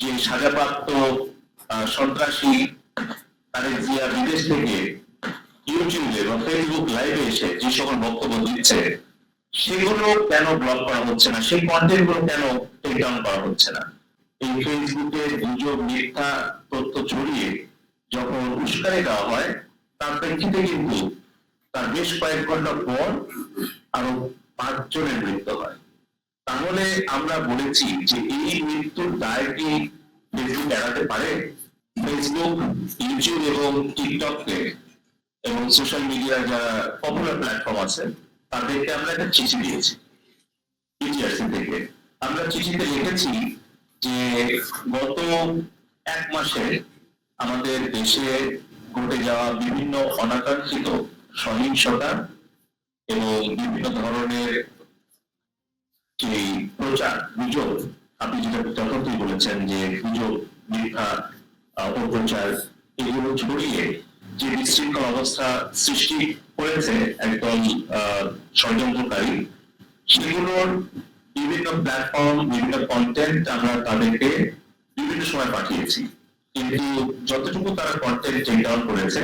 যে সাজাপ্রাপ্ত সন্ত্রাসী তারেক জিয়া বিদেশ থেকে ইউটিউবে বা ফেসবুক লাইভে এসে যে সকল বক্তব্য দিচ্ছে, সেগুলো কেন ব্লক করা হচ্ছে না? সেই কন্টেন্টগুলো কেন টেক ডাউন করা হচ্ছে না? এই ফেসবুকে গুজব, মিথ্যা, তথ্য ছড়িয়ে যখন উস্কানি দেওয়া হয়, তার প্রেক্ষিতে কিন্তু তার বেশ কয়েক ঘণ্টা পর আরও পাঁচজনের মৃত্যু হয়। তাহলে আমরা বলেছি যে এই মৃত্যুর দায় কি ফেসবুক এড়াতে পারে? ফেসবুক ইউটিউব এবং টিকটককে এবং সোশ্যাল মিডিয়ার যারা পপুলার প্ল্যাটফর্ম আছে, তাদেরকে আমরা একটা চিঠি দিয়েছি। ইউটিআরসি থেকে। আমরা চিঠিতে লিখেছি যে গত এক মাসে আমাদের দেশে ঘটে যাওয়া বিভিন্ন অনাকাঙ্ক্ষিত সহিংসতা এবং বিভিন্ন ধরনের যে প্রচার, গুজব, আপনি যেটা যথার্থই বলেছেন যে গুজব অপপ্রচার, এগুলো ছড়িয়ে যে বিশৃঙ্খল অবস্থা সৃষ্টি করেছে একদল ষড়যন্ত্রকারী, সেগুলোর বিভিন্ন প্ল্যাটফর্ম বিভিন্ন কন্টেন্ট আমরা তাদেরকে বিভিন্ন সময় পাঠিয়েছি। কিন্তু যতটুকু তারা কন্টেন্ট টেক ডাউন করেছে,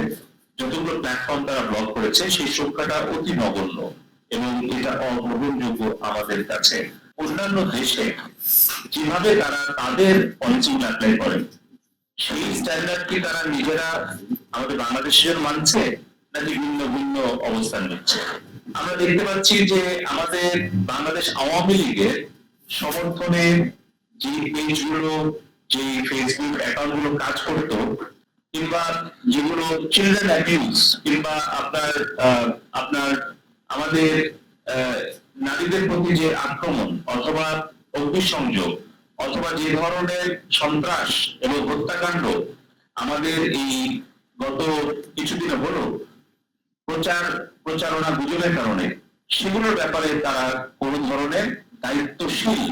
যতগুলো প্ল্যাটফর্ম তারা ব্লক করেছে, সেই সংখ্যাটা অতি নগণ্য এবং এটা অগ্রহণযোগ্য আমাদের কাছে অন্যান্য দেশে কীভাবে তারা তাদের পলিসি অ্যাপ্লাই করেন সেই স্ট্যান্ডার্ড কি তারা নিজেরা আমাদের বাংলাদেশের মানছে নাকি ভিন্ন ভিন্ন অবস্থান নিচ্ছে? আমরা দেখতে পাচ্ছি যে আমাদের বাংলাদেশ আওয়ামী লীগের সমর্থনে যে পেজগুলো, যে ফেসবুক অ্যাকাউন্টগুলো কাজ করতো, কিংবা যেগুলো চিলড্রেন অ্যাবিউজ কিংবা আপনার আপনার আমাদের নারীদের প্রতি যে আক্রমণ অথবা অগ্নিসংযোগ অথবা যে ধরনের সন্ত্রাস এবং হত্যাকাণ্ড আমাদের এই গত কিছুদিনে হলো, প্রচার, প্রচারণা গুজবের কারণে, সেগুলোর ব্যাপারে তারা কোনো ধরনের দায়িত্বশীল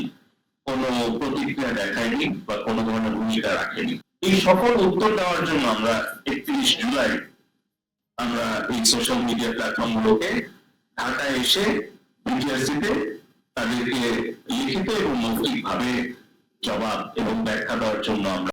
কোনো প্রতিক্রিয়া দেখায়নি বা কোনো ধরনের ভূমিকা রাখেনি। এই সকল উত্তর দেওয়ার জন্য আমরা একত্রিশ জুলাই আমরা এই সোশ্যাল মিডিয়া প্ল্যাটফর্ম গুলোকে ঢাকায় এসে বিটিআরসিতে তাদেরকে লিখিত এবং মৌখিক ভাবে জবাব এবং ব্যাখ্যা দেওয়ার জন্য আমরা